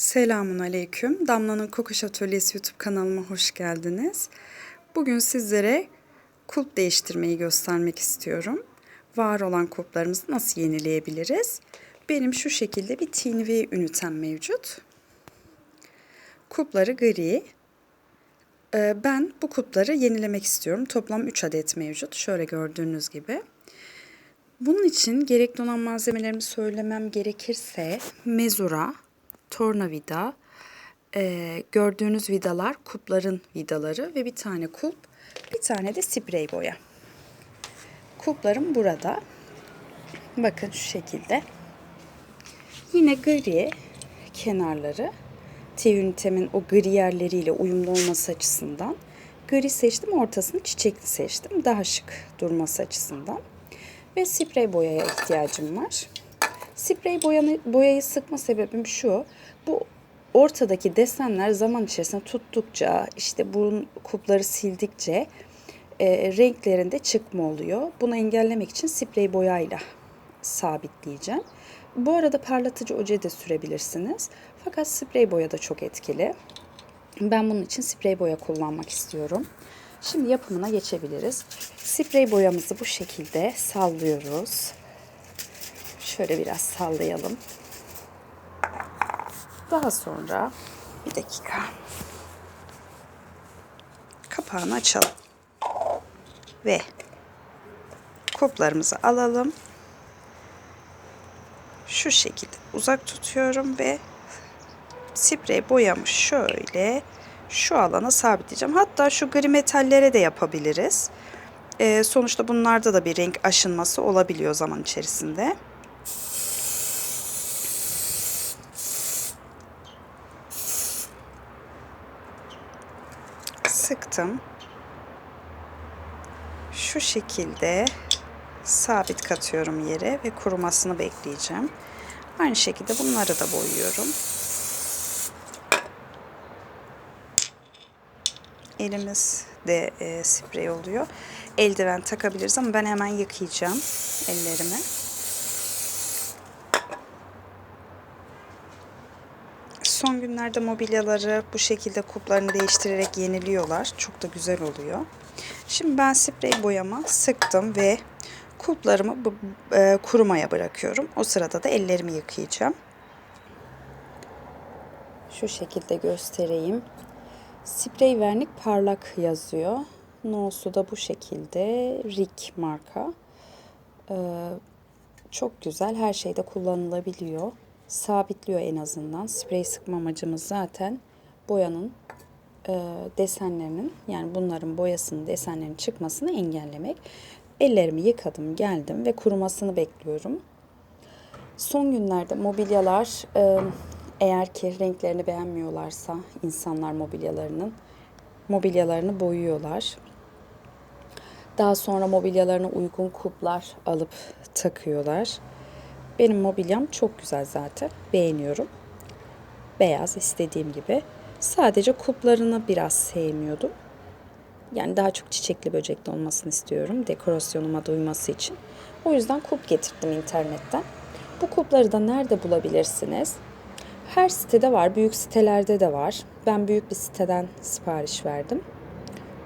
Selamun Aleyküm. Damla'nın Kokoş Atölyesi YouTube kanalıma hoş geldiniz. Bugün sizlere kulp değiştirmeyi göstermek istiyorum. Var olan kulplarımızı nasıl yenileyebiliriz? Benim şu şekilde bir TNV ünitem mevcut. Kulpları gri. Ee, Ben bu kulpları yenilemek istiyorum. Toplam 3 adet mevcut. Şöyle gördüğünüz gibi. Bunun için gerekli olan malzemelerimi söylemem gerekirse mezura, tornavida, e, gördüğünüz vidalar kulpların vidaları ve bir tane kulp, bir tane de sprey boya. Kulplarım burada. Bakın şu şekilde. Yine gri kenarları T-ünitemin o gri yerleriyle uyumlu olması açısından gri seçtim. Ortasını çiçekli seçtim. Daha şık durması açısından. Ve sprey boyaya ihtiyacım var. Sprey boyanı, boyayı sıkma sebebim şu. Bu ortadaki desenler zaman içerisinde tuttukça işte burun kupları sildikçe e, renklerinde çıkma oluyor. Bunu engellemek için sprey boyayla sabitleyeceğim. Bu arada parlatıcı oje de sürebilirsiniz. Fakat sprey boya da çok etkili. Ben bunun için sprey boya kullanmak istiyorum. Şimdi yapımına geçebiliriz. Sprey boyamızı bu şekilde sallıyoruz. Şöyle biraz sallayalım. Daha sonra bir dakika. Kapağını açalım. Ve kuplarımızı alalım. Şu şekilde uzak tutuyorum ve sprey boyamı şöyle şu alana sabitleyeceğim. Hatta şu gri metallere de yapabiliriz. Ee, sonuçta bunlarda da bir renk aşınması olabiliyor zaman içerisinde. Sıktım. Şu şekilde sabit katıyorum yere ve kurumasını bekleyeceğim. Aynı şekilde bunları da boyuyorum. Elimiz de e, sprey oluyor. Eldiven takabiliriz ama ben hemen yıkayacağım ellerimi. Son günlerde mobilyaları bu şekilde kuplarını değiştirerek yeniliyorlar. Çok da güzel oluyor. Şimdi ben sprey boyama sıktım ve kulplarımı e, kurumaya bırakıyorum. O sırada da ellerimi yıkayacağım. Şu şekilde göstereyim. Sprey vernik parlak yazıyor. No'su da bu şekilde. Rick marka. Ee, çok güzel. Her şeyde kullanılabiliyor. Sabitliyor en azından. Sprey sıkma amacımız zaten boyanın e, desenlerinin yani bunların boyasının desenlerinin çıkmasını engellemek. Ellerimi yıkadım geldim ve kurumasını bekliyorum. Son günlerde mobilyalar e, eğer ki renklerini beğenmiyorlarsa insanlar mobilyalarının mobilyalarını boyuyorlar. Daha sonra mobilyalarına uygun kuplar alıp takıyorlar. Benim mobilyam çok güzel zaten. Beğeniyorum. Beyaz istediğim gibi. Sadece kuplarını biraz sevmiyordum. Yani daha çok çiçekli böcekli olmasını istiyorum. Dekorasyonuma duyması için. O yüzden kup getirdim internetten. Bu kupları da nerede bulabilirsiniz? Her sitede var. Büyük sitelerde de var. Ben büyük bir siteden sipariş verdim.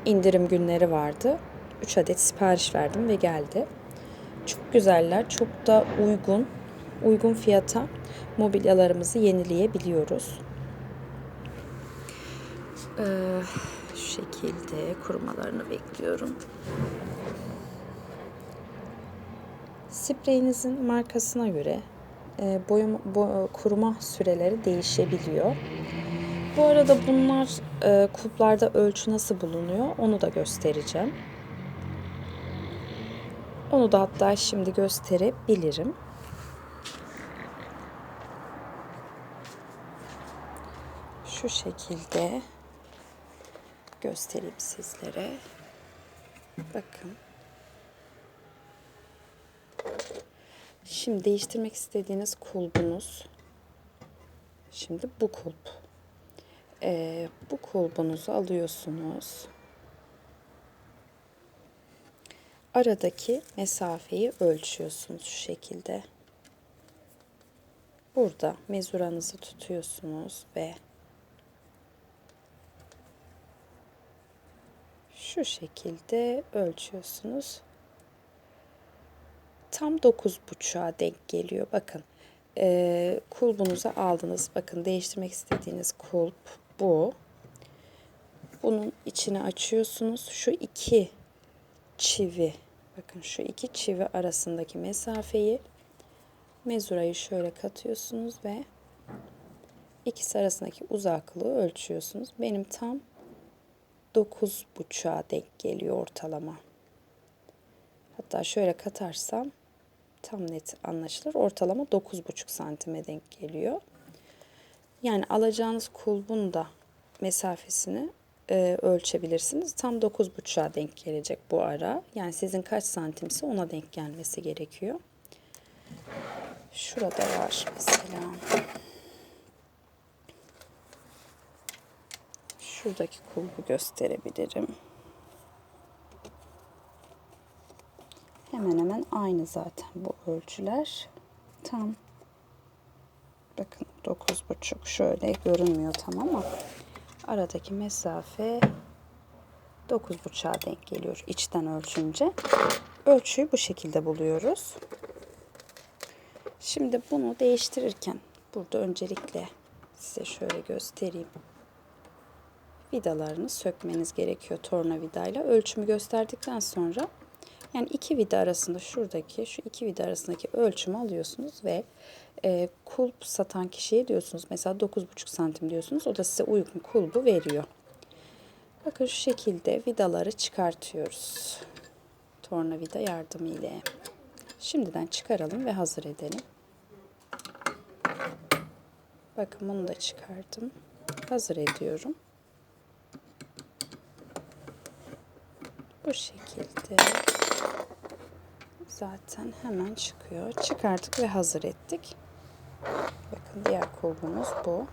İndirim günleri vardı. 3 adet sipariş verdim ve geldi. Çok güzeller. Çok da uygun. Uygun fiyata mobilyalarımızı yenileyebiliyoruz. Ee, şu şekilde kurumalarını bekliyorum. Spreyinizin markasına göre e, boyama, bo, kuruma süreleri değişebiliyor. Bu arada bunlar e, kulplarda ölçü nasıl bulunuyor onu da göstereceğim. Onu da hatta şimdi gösterebilirim. Şu şekilde göstereyim sizlere. Bakın. Şimdi değiştirmek istediğiniz kulbunuz. Şimdi bu kulp. Ee, bu kulbunuzu alıyorsunuz. Aradaki mesafeyi ölçüyorsunuz şu şekilde. burada mezuranızı tutuyorsunuz ve şu şekilde ölçüyorsunuz. Tam 9.5'a denk geliyor. Bakın e, kulbunuzu aldınız. Bakın değiştirmek istediğiniz kulp bu. Bunun içine açıyorsunuz. Şu iki çivi bakın şu iki çivi arasındaki mesafeyi mezurayı şöyle katıyorsunuz ve ikisi arasındaki uzaklığı ölçüyorsunuz. Benim tam 9.5'a denk geliyor ortalama. Hatta şöyle katarsam tam net anlaşılır. Ortalama 9,5 santime denk geliyor. Yani alacağınız kulbun da mesafesini e, ölçebilirsiniz. Tam 9,5'a denk gelecek bu ara. Yani sizin kaç santimse ona denk gelmesi gerekiyor. Şurada var mesela. Şuradaki kulbu gösterebilirim. Hemen hemen aynı zaten bu ölçüler. Tam bakın 9,5 şöyle görünmüyor tam ama aradaki mesafe 9,5'a denk geliyor içten ölçünce. Ölçüyü bu şekilde buluyoruz. Şimdi bunu değiştirirken burada öncelikle size şöyle göstereyim. Vidalarını sökmeniz gerekiyor tornavidayla. Ölçümü gösterdikten sonra yani iki vida arasında şuradaki şu iki vida arasındaki ölçümü alıyorsunuz ve e, kulp satan kişiye diyorsunuz mesela 9,5 santim diyorsunuz. O da size uygun kulbu veriyor. Bakın şu şekilde vidaları çıkartıyoruz. Tornavida yardımıyla. Şimdiden çıkaralım ve hazır edelim. Bakın bunu da çıkardım. Hazır ediyorum. Bu şekilde zaten hemen çıkıyor. Çıkardık ve hazır ettik. Bakın diğer kulbumuz bu.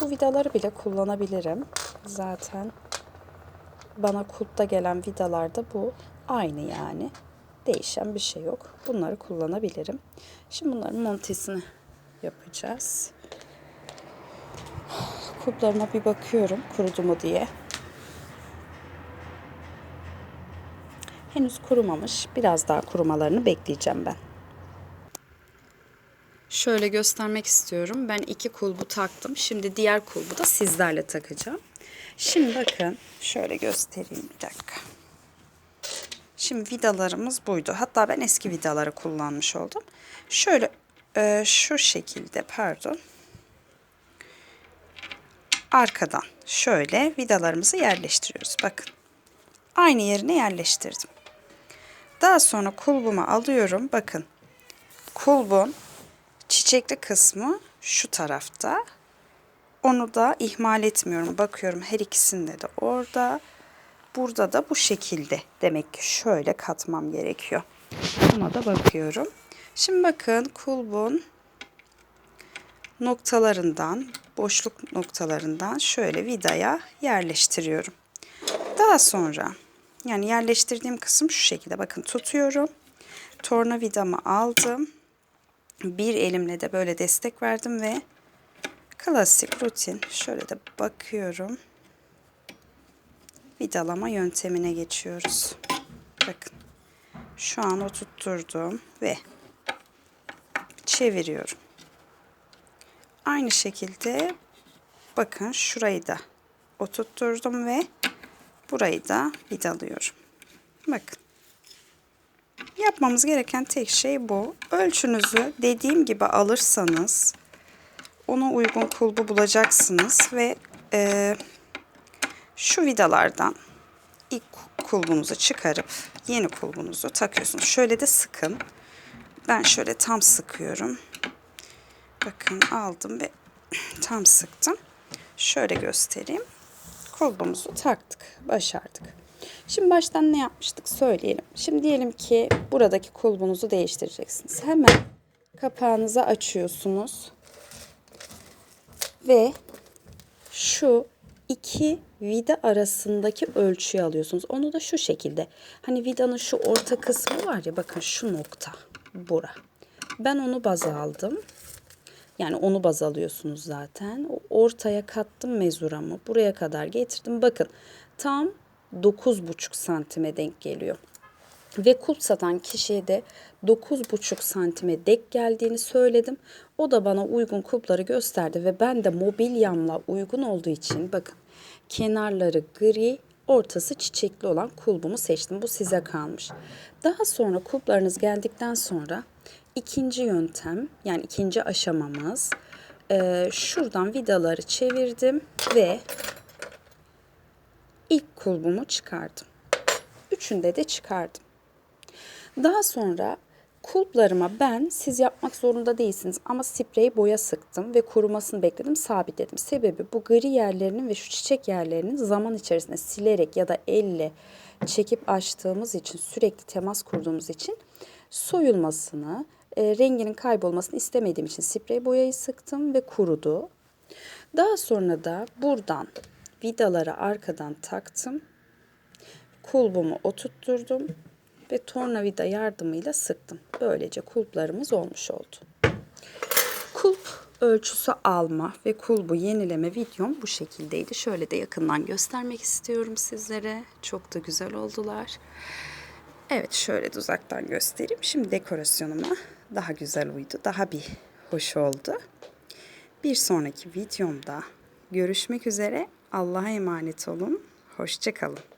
Bu vidaları bile kullanabilirim. Zaten bana kulpta gelen vidalarda bu aynı yani. Değişen bir şey yok. Bunları kullanabilirim. Şimdi bunların montesini yapacağız. Kulplarıma bir bakıyorum kurudu mu diye. Henüz kurumamış. Biraz daha kurumalarını bekleyeceğim ben. Şöyle göstermek istiyorum. Ben iki kulbu taktım. Şimdi diğer kulbu da sizlerle takacağım. Şimdi bakın şöyle göstereyim bir dakika. Şimdi vidalarımız buydu. Hatta ben eski vidaları kullanmış oldum. Şöyle e, şu şekilde pardon. Arkadan şöyle vidalarımızı yerleştiriyoruz. Bakın. Aynı yerine yerleştirdim. Daha sonra kulbumu alıyorum. Bakın. Kulbun çiçekli kısmı şu tarafta. Onu da ihmal etmiyorum. Bakıyorum her ikisinde de orada. Burada da bu şekilde. Demek ki şöyle katmam gerekiyor. Buna da bakıyorum. Şimdi bakın kulbun noktalarından, boşluk noktalarından şöyle vidaya yerleştiriyorum. Daha sonra yani yerleştirdiğim kısım şu şekilde. Bakın tutuyorum. Torna vidamı aldım. Bir elimle de böyle destek verdim ve klasik rutin şöyle de bakıyorum. Vidalama yöntemine geçiyoruz. Bakın. Şu an oturtturdum ve çeviriyorum. Aynı şekilde bakın şurayı da oturtturdum ve burayı da vidalıyorum. Bakın. Yapmamız gereken tek şey bu. Ölçünüzü dediğim gibi alırsanız ona uygun kulbu bulacaksınız ve e, şu vidalardan ilk kulbunuzu çıkarıp yeni kulbunuzu takıyorsunuz. Şöyle de sıkın. Ben şöyle tam sıkıyorum. Bakın aldım ve tam sıktım. Şöyle göstereyim. Kulbumuzu taktık. Başardık. Şimdi baştan ne yapmıştık söyleyelim. Şimdi diyelim ki buradaki kulbunuzu değiştireceksiniz. Hemen kapağınızı açıyorsunuz. Ve şu iki vida arasındaki ölçüyü alıyorsunuz. Onu da şu şekilde. Hani vidanın şu orta kısmı var ya bakın şu nokta. Bura. Ben onu baz aldım. Yani onu baz alıyorsunuz zaten. Ortaya kattım mezuramı. Buraya kadar getirdim. Bakın tam 9,5 santime denk geliyor. Ve kulp satan kişiye de 9,5 santime dek geldiğini söyledim. O da bana uygun kulpları gösterdi ve ben de mobilyamla uygun olduğu için bakın kenarları gri, ortası çiçekli olan kulbumu seçtim. Bu size kalmış. Daha sonra kulplarınız geldikten sonra ikinci yöntem yani ikinci aşamamız eee, şuradan vidaları çevirdim ve ilk kulbumu çıkardım. Üçünde de çıkardım. Daha sonra kulplarıma ben siz yapmak zorunda değilsiniz ama sprey boya sıktım ve kurumasını bekledim sabitledim. Sebebi bu gri yerlerinin ve şu çiçek yerlerinin zaman içerisinde silerek ya da elle çekip açtığımız için sürekli temas kurduğumuz için soyulmasını, e, renginin kaybolmasını istemediğim için sprey boyayı sıktım ve kurudu. Daha sonra da buradan vidaları arkadan taktım kulbumu oturtturdum ve tornavida yardımıyla sıktım. Böylece kulplarımız olmuş oldu. Kulp ölçüsü alma ve kulbu yenileme videom bu şekildeydi. Şöyle de yakından göstermek istiyorum sizlere. Çok da güzel oldular. Evet şöyle de uzaktan göstereyim. Şimdi dekorasyonuma daha güzel uydu. Daha bir hoş oldu. Bir sonraki videomda görüşmek üzere. Allah'a emanet olun. Hoşçakalın.